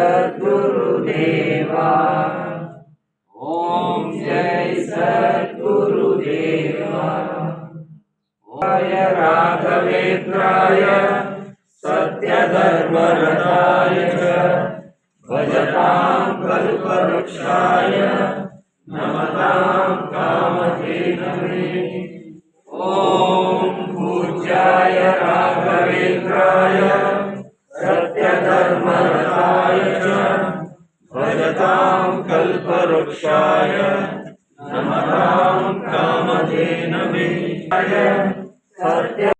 सद्गुरुदेवा। ॐ जय सद्गुरुदेवा। राघवेन्द्राय सत्यधर्मरताय भजतां कल्पवृक्षाय नमतां कामधेनवे ॐ पूज्याय राघवेन्द्राय सत्यधर्मरताय भजतां कल्पवृक्षाय। नमतां कामधेनवे सत्य